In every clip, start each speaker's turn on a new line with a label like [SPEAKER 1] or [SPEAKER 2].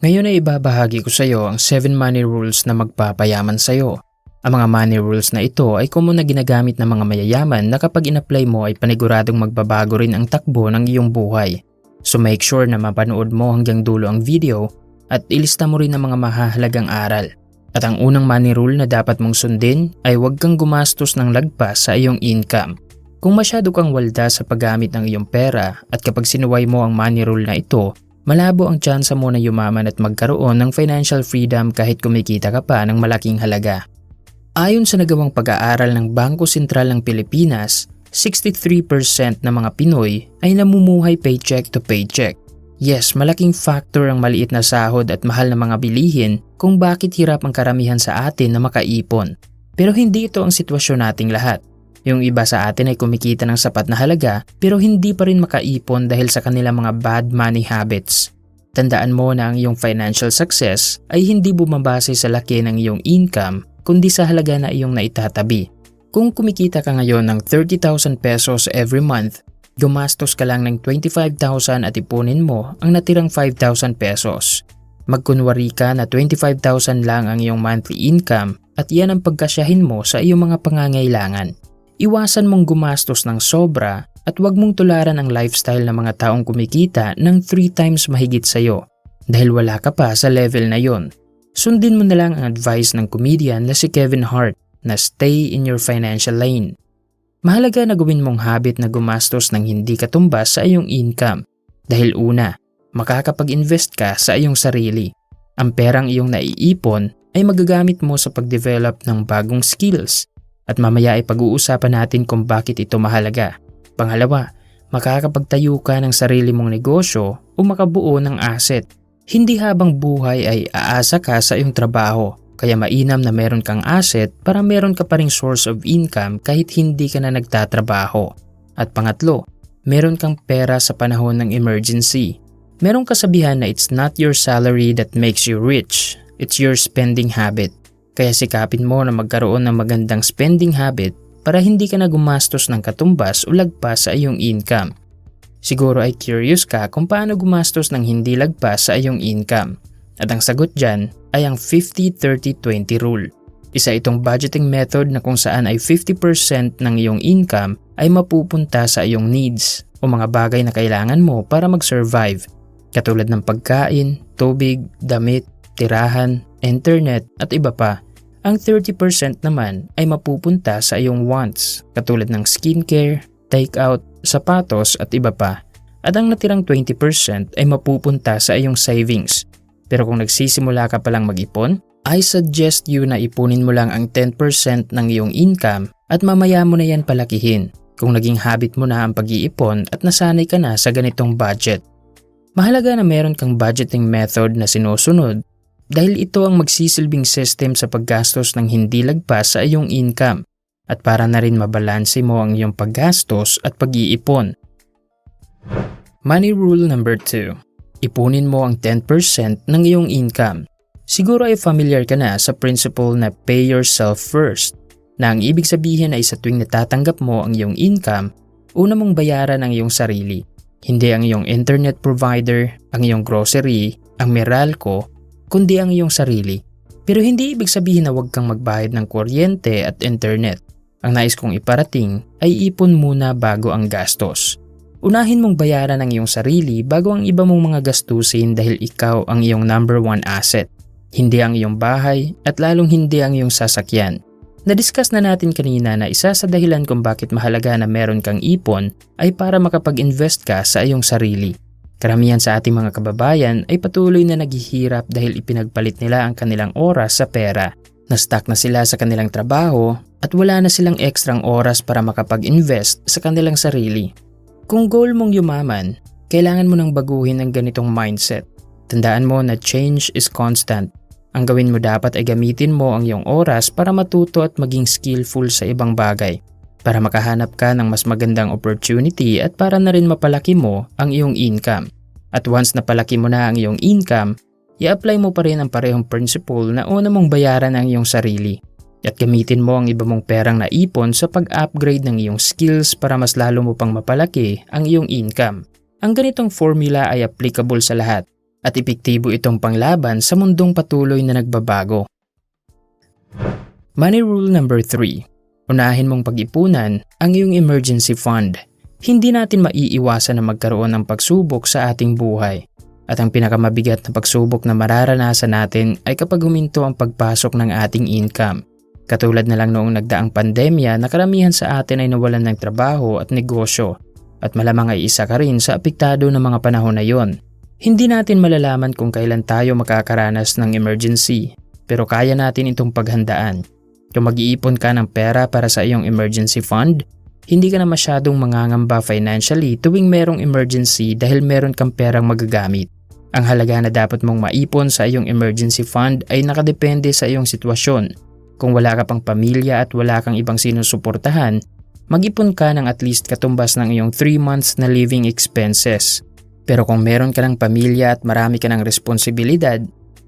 [SPEAKER 1] Ngayon ay ibabahagi ko sa iyo ang 7 money rules na magpapayaman sa iyo. Ang mga money rules na ito ay common na ginagamit ng mga mayayaman na kapag in-apply mo ay paniguradong magbabago rin ang takbo ng iyong buhay. So make sure na mapanood mo hanggang dulo ang video at ilista mo rin ang mga mahahalagang aral. At ang unang money rule na dapat mong sundin ay huwag kang gumastos ng lagpas sa iyong income. Kung masyado kang walda sa paggamit ng iyong pera at kapag sinuway mo ang money rule na ito, malabo ang tsansa mo na yumaman at magkaroon ng financial freedom kahit kumikita ka pa ng malaking halaga. Ayon sa nagawang pag-aaral ng Bangko Sentral ng Pilipinas, 63% ng mga Pinoy ay namumuhay paycheck to paycheck. Yes, malaking factor ang maliit na sahod at mahal na mga bilihin kung bakit hirap ang karamihan sa atin na makaipon. Pero hindi ito ang sitwasyon nating lahat. Yung iba sa atin ay kumikita ng sapat na halaga pero hindi pa rin makaipon dahil sa kanilang mga bad money habits. Tandaan mo na ang iyong financial success ay hindi bumabase sa laki ng iyong income kundi sa halaga na iyong naitatabi. Kung kumikita ka ngayon ng 30,000 pesos every month, gumastos ka lang ng 25,000 at ipunin mo ang natirang 5,000 pesos. Magkunwari ka na 25,000 lang ang iyong monthly income at yan ang pagkasyahin mo sa iyong mga pangangailangan. Iwasan mong gumastos ng sobra at huwag mong tularan ang lifestyle ng mga taong kumikita ng 3 times mahigit sa iyo dahil wala ka pa sa level na yon. Sundin mo na lang ang advice ng comedian na si Kevin Hart na stay in your financial lane. Mahalaga na gawin mong habit na gumastos ng hindi katumbas sa iyong income dahil una, makakapag-invest ka sa iyong sarili. Ang perang iyong naiipon ay magagamit mo sa pag-develop ng bagong skills at mamaya ay pag-uusapan natin kung bakit ito mahalaga. Pangalawa, makakapagtayo ka ng sarili mong negosyo o makabuo ng asset. Hindi habang buhay ay aasa ka sa iyong trabaho, kaya mainam na meron kang asset para meron ka pa ring source of income kahit hindi ka na nagtatrabaho. At pangatlo, meron kang pera sa panahon ng emergency. Merong kasabihan na it's not your salary that makes you rich, it's your spending habit. Kaya sikapin mo na magkaroon ng magandang spending habit para hindi ka na gumastos ng katumbas o lagpas sa iyong income. Siguro ay curious ka kung paano gumastos ng hindi lagpas sa iyong income. At ang sagot dyan ay ang 50-30-20 rule. Isa itong budgeting method na kung saan ay 50% ng iyong income ay mapupunta sa iyong needs o mga bagay na kailangan mo para mag-survive. Katulad ng pagkain, tubig, damit, tirahan, internet at iba pa. Ang 30% naman ay mapupunta sa iyong wants katulad ng skincare, takeout, sapatos at iba pa. At ang natirang 20% ay mapupunta sa iyong savings. Pero kung nagsisimula ka palang mag-ipon, I suggest you na ipunin mo lang ang 10% ng iyong income at mamaya mo na yan palakihin kung naging habit mo na ang pag-iipon at nasanay ka na sa ganitong budget. Mahalaga na meron kang budgeting method na sinusunod dahil ito ang magsisilbing system sa paggastos ng hindi lagpas sa iyong income at para na rin mabalanse mo ang iyong paggastos at pag-iipon. Money Rule number 2 Ipunin mo ang 10% ng iyong income. Siguro ay familiar ka na sa principle na pay yourself first na ang ibig sabihin ay sa tuwing natatanggap mo ang iyong income, una mong bayaran ang iyong sarili. Hindi ang iyong internet provider, ang iyong grocery, ang Meralco, kundi ang iyong sarili. Pero hindi ibig sabihin na huwag kang magbayad ng kuryente at internet. Ang nais kong iparating ay ipon muna bago ang gastos. Unahin mong bayaran ang iyong sarili bago ang iba mong mga gastusin dahil ikaw ang iyong number one asset. Hindi ang iyong bahay at lalong hindi ang iyong sasakyan. Na-discuss na natin kanina na isa sa dahilan kung bakit mahalaga na meron kang ipon ay para makapag-invest ka sa iyong sarili. Karamihan sa ating mga kababayan ay patuloy na naghihirap dahil ipinagpalit nila ang kanilang oras sa pera. Na-stuck na sila sa kanilang trabaho at wala na silang ekstrang oras para makapag-invest sa kanilang sarili. Kung goal mong yumaman, kailangan mo nang baguhin ang ganitong mindset. Tandaan mo na change is constant. Ang gawin mo dapat ay gamitin mo ang iyong oras para matuto at maging skillful sa ibang bagay para makahanap ka ng mas magandang opportunity at para na rin mapalaki mo ang iyong income. At once na palaki mo na ang iyong income, i-apply mo pa rin ang parehong principle na una mong bayaran ang iyong sarili. At gamitin mo ang iba mong perang naipon sa pag-upgrade ng iyong skills para mas lalo mo pang mapalaki ang iyong income. Ang ganitong formula ay applicable sa lahat. at epektibo itong panglaban sa mundong patuloy na nagbabago. Money Rule number 3. Unahin mong pag-ipunan ang iyong emergency fund. Hindi natin maiiwasan na magkaroon ng pagsubok sa ating buhay. At ang pinakamabigat na pagsubok na mararanasan natin ay kapag huminto ang pagpasok ng ating income. Katulad na lang noong nagdaang pandemya na karamihan sa atin ay nawalan ng trabaho at negosyo at malamang ay isa ka rin sa apektado ng mga panahon na yon. Hindi natin malalaman kung kailan tayo makakaranas ng emergency pero kaya natin itong paghandaan. Kung mag-iipon ka ng pera para sa iyong emergency fund, hindi ka na masyadong mangangamba financially tuwing merong emergency dahil meron kang perang magagamit. Ang halaga na dapat mong maipon sa iyong emergency fund ay nakadepende sa iyong sitwasyon. Kung wala ka pang pamilya at wala kang ibang sinusuportahan, mag-ipon ka ng at least katumbas ng iyong 3 months na living expenses. Pero kung meron ka ng pamilya at marami ka ng responsibilidad,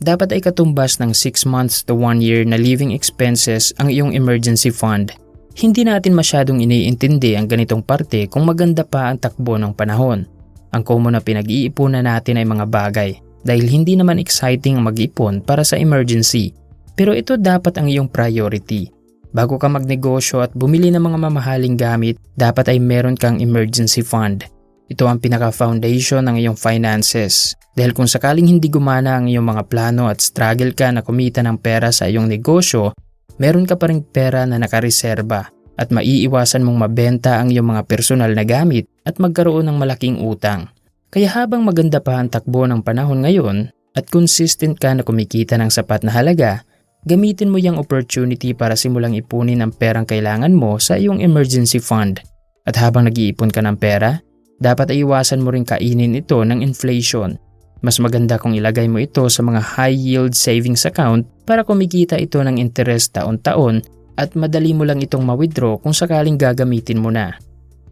[SPEAKER 1] dapat ay katumbas ng 6 months to 1 year na living expenses ang iyong emergency fund. Hindi natin masyadong iniintindi ang ganitong parte kung maganda pa ang takbo ng panahon. Ang common na pinag-iipunan natin ay mga bagay dahil hindi naman exciting mag-ipon para sa emergency. Pero ito dapat ang iyong priority. Bago ka magnegosyo at bumili ng mga mamahaling gamit, dapat ay meron kang emergency fund. Ito ang pinaka-foundation ng iyong finances. Dahil kung sakaling hindi gumana ang iyong mga plano at struggle ka na kumita ng pera sa iyong negosyo, meron ka pa rin pera na nakareserba at maiiwasan mong mabenta ang iyong mga personal na gamit at magkaroon ng malaking utang. Kaya habang maganda pa ang takbo ng panahon ngayon at consistent ka na kumikita ng sapat na halaga, gamitin mo yung opportunity para simulang ipunin ang perang kailangan mo sa iyong emergency fund. At habang nag-iipon ka ng pera, dapat ay iwasan mo rin kainin ito ng inflation. Mas maganda kung ilagay mo ito sa mga high yield savings account para kumikita ito ng interest taon-taon at madali mo lang itong ma-withdraw kung sakaling gagamitin mo na.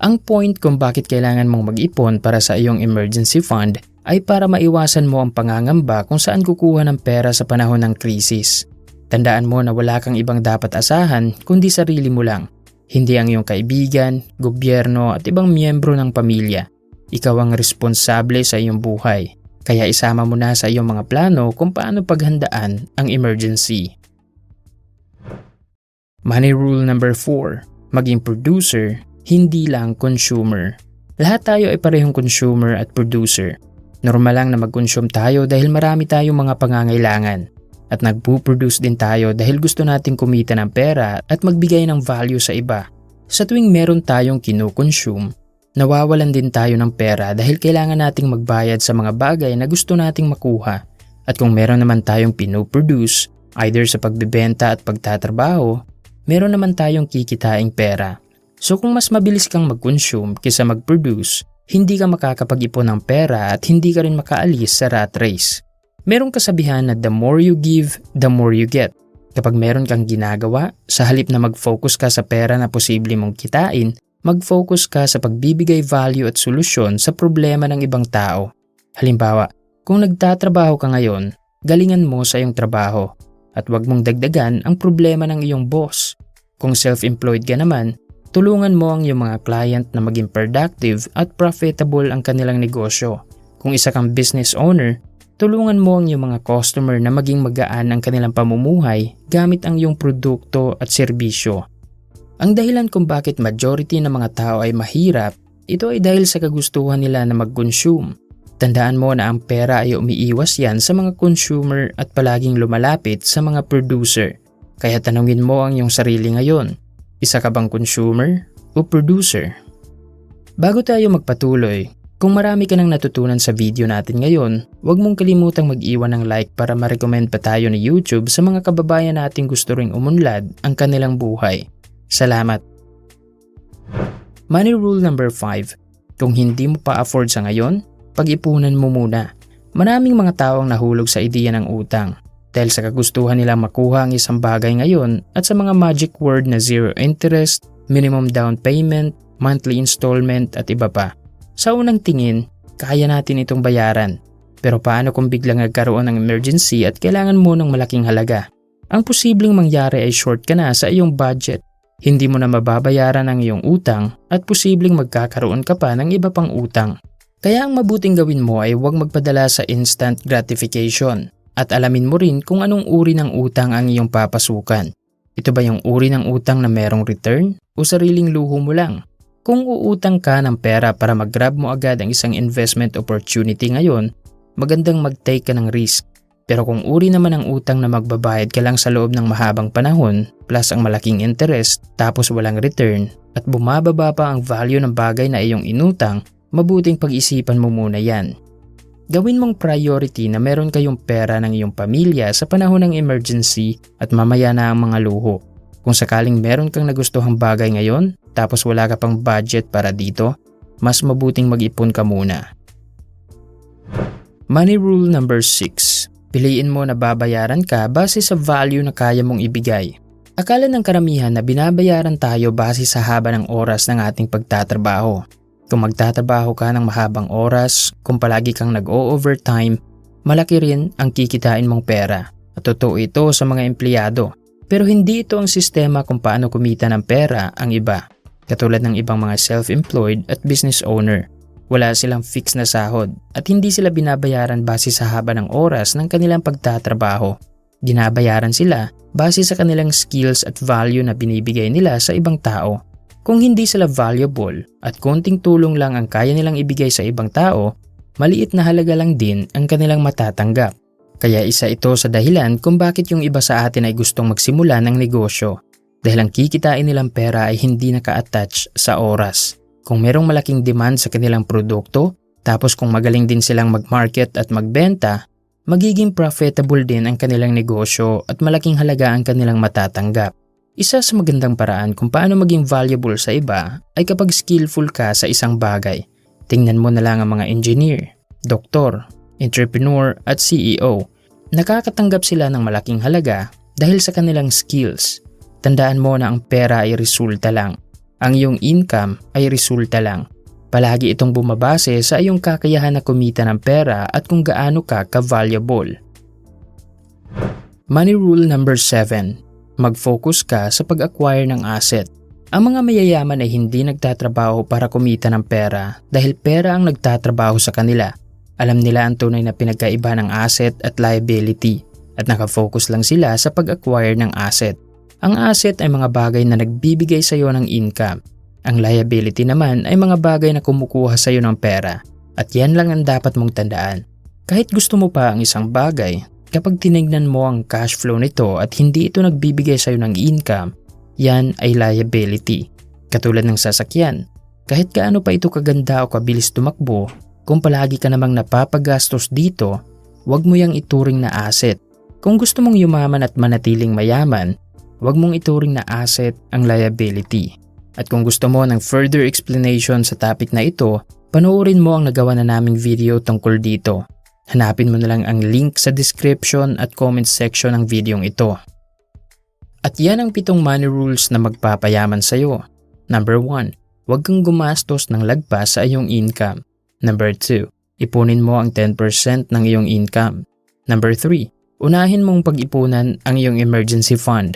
[SPEAKER 1] Ang point kung bakit kailangan mong mag-ipon para sa iyong emergency fund ay para maiwasan mo ang pangangamba kung saan kukuha ng pera sa panahon ng krisis. Tandaan mo na wala kang ibang dapat asahan kundi sarili mo lang. Hindi ang iyong kaibigan, gobyerno at ibang miyembro ng pamilya. Ikaw ang responsable sa iyong buhay. Kaya isama mo na sa iyong mga plano kung paano paghandaan ang emergency. Money rule number 4. Maging producer, hindi lang consumer. Lahat tayo ay parehong consumer at producer. Normal lang na mag-consume tayo dahil marami tayong mga pangangailangan. At nagpo-produce din tayo dahil gusto nating kumita ng pera at magbigay ng value sa iba. Sa tuwing meron tayong kino-consume, nawawalan din tayo ng pera dahil kailangan nating magbayad sa mga bagay na gusto nating makuha. At kung meron naman tayong pino-produce, either sa pagbebenta at pagtatrabaho, meron naman tayong kikitaing pera. So kung mas mabilis kang mag-consume kaysa mag-produce, hindi ka makakapag-ipon ng pera at hindi ka rin makaalis sa rat race. Merong kasabihan na the more you give, the more you get. Kapag meron kang ginagawa, sa halip na mag-focus ka sa pera na posible mong kitain, mag-focus ka sa pagbibigay value at solusyon sa problema ng ibang tao. Halimbawa, kung nagtatrabaho ka ngayon, galingan mo sa iyong trabaho at huwag mong dagdagan ang problema ng iyong boss. Kung self-employed ka naman, tulungan mo ang iyong mga client na maging productive at profitable ang kanilang negosyo. Kung isa kang business owner, tulungan mo ang iyong mga customer na maging magaan ang kanilang pamumuhay gamit ang iyong produkto at serbisyo. Ang dahilan kung bakit majority ng mga tao ay mahirap, ito ay dahil sa kagustuhan nila na mag-consume Tandaan mo na ang pera ay umiiwas yan sa mga consumer at palaging lumalapit sa mga producer. Kaya tanungin mo ang iyong sarili ngayon, isa ka bang consumer o producer? Bago tayo magpatuloy, kung marami ka nang natutunan sa video natin ngayon, huwag mong kalimutang mag-iwan ng like para ma-recommend pa tayo ni YouTube sa mga kababayan nating gusto ring umunlad ang kanilang buhay. Salamat! Money Rule number 5 Kung hindi mo pa afford sa ngayon, pag-ipunan mo muna. Maraming mga tao ang nahulog sa ideya ng utang dahil sa kagustuhan nila makuha ang isang bagay ngayon at sa mga magic word na zero interest, minimum down payment, monthly installment at iba pa. Sa unang tingin, kaya natin itong bayaran. Pero paano kung biglang nagkaroon ng emergency at kailangan mo ng malaking halaga? Ang posibleng mangyari ay short ka na sa iyong budget. Hindi mo na mababayaran ang iyong utang at posibleng magkakaroon ka pa ng iba pang utang. Kaya ang mabuting gawin mo ay huwag magpadala sa instant gratification at alamin mo rin kung anong uri ng utang ang iyong papasukan. Ito ba yung uri ng utang na merong return o sariling luho mo lang? Kung uutang ka ng pera para mag-grab mo agad ang isang investment opportunity ngayon, magandang mag-take ka ng risk. Pero kung uri naman ng utang na magbabayad ka lang sa loob ng mahabang panahon plus ang malaking interest tapos walang return at bumababa pa ang value ng bagay na iyong inutang, mabuting pag-isipan mo muna yan. Gawin mong priority na meron kayong pera ng iyong pamilya sa panahon ng emergency at mamaya na ang mga luho. Kung sakaling meron kang nagustuhang bagay ngayon, tapos wala ka pang budget para dito, mas mabuting mag-ipon ka muna. Money rule number 6. Piliin mo na babayaran ka base sa value na kaya mong ibigay. Akala ng karamihan na binabayaran tayo base sa haba ng oras ng ating pagtatrabaho. Kung magtatrabaho ka ng mahabang oras, kung palagi kang nag-o-overtime, malaki rin ang kikitain mong pera. At totoo ito sa mga empleyado. Pero hindi ito ang sistema kung paano kumita ng pera ang iba. Katulad ng ibang mga self-employed at business owner. Wala silang fix na sahod at hindi sila binabayaran base sa haba ng oras ng kanilang pagtatrabaho. Ginabayaran sila base sa kanilang skills at value na binibigay nila sa ibang tao. Kung hindi sila valuable at konting tulong lang ang kaya nilang ibigay sa ibang tao, maliit na halaga lang din ang kanilang matatanggap. Kaya isa ito sa dahilan kung bakit yung iba sa atin ay gustong magsimula ng negosyo. Dahil ang kikitain nilang pera ay hindi naka-attach sa oras. Kung merong malaking demand sa kanilang produkto, tapos kung magaling din silang mag-market at magbenta, magiging profitable din ang kanilang negosyo at malaking halaga ang kanilang matatanggap. Isa sa magandang paraan kung paano maging valuable sa iba ay kapag skillful ka sa isang bagay. Tingnan mo na lang ang mga engineer, doktor, entrepreneur at CEO. Nakakatanggap sila ng malaking halaga dahil sa kanilang skills. Tandaan mo na ang pera ay resulta lang. Ang iyong income ay resulta lang. Palagi itong bumabase sa iyong kakayahan na kumita ng pera at kung gaano ka ka-valuable. Money rule number 7. Mag-focus ka sa pag-acquire ng asset. Ang mga mayayaman ay hindi nagtatrabaho para kumita ng pera dahil pera ang nagtatrabaho sa kanila – alam nila ang tunay na pinagkaiba ng asset at liability at nakafocus lang sila sa pag-acquire ng asset. Ang asset ay mga bagay na nagbibigay sa iyo ng income. Ang liability naman ay mga bagay na kumukuha sa iyo ng pera at yan lang ang dapat mong tandaan. Kahit gusto mo pa ang isang bagay, kapag tinignan mo ang cash flow nito at hindi ito nagbibigay sa iyo ng income, yan ay liability. Katulad ng sasakyan, kahit gaano pa ito kaganda o kabilis tumakbo, kung palagi ka namang napapagastos dito, huwag mo yang ituring na asset. Kung gusto mong yumaman at manatiling mayaman, huwag mong ituring na asset ang liability. At kung gusto mo ng further explanation sa topic na ito, panoorin mo ang nagawa na naming video tungkol dito. Hanapin mo na lang ang link sa description at comment section ng videong ito. At yan ang pitong money rules na magpapayaman sa'yo. Number 1. Huwag kang gumastos ng lagpas sa iyong income. Number 2. Ipunin mo ang 10% ng iyong income. Number 3. Unahin mong pag-ipunan ang iyong emergency fund.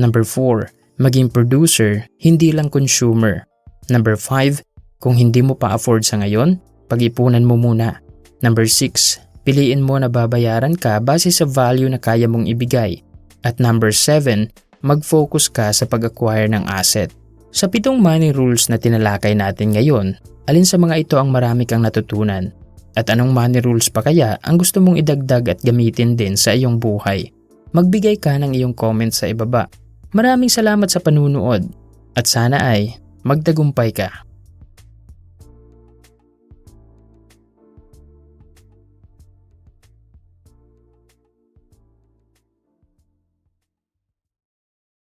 [SPEAKER 1] Number 4. Maging producer, hindi lang consumer. Number 5. Kung hindi mo pa afford sa ngayon, pag-ipunan mo muna. Number 6. Piliin mo na babayaran ka base sa value na kaya mong ibigay. At number 7. Mag-focus ka sa pag-acquire ng asset. Sa pitong money rules na tinalakay natin ngayon, Alin sa mga ito ang marami kang natutunan? At anong money rules pa kaya ang gusto mong idagdag at gamitin din sa iyong buhay? Magbigay ka ng iyong comment sa ibaba. Maraming salamat sa panunood at sana ay magtagumpay ka.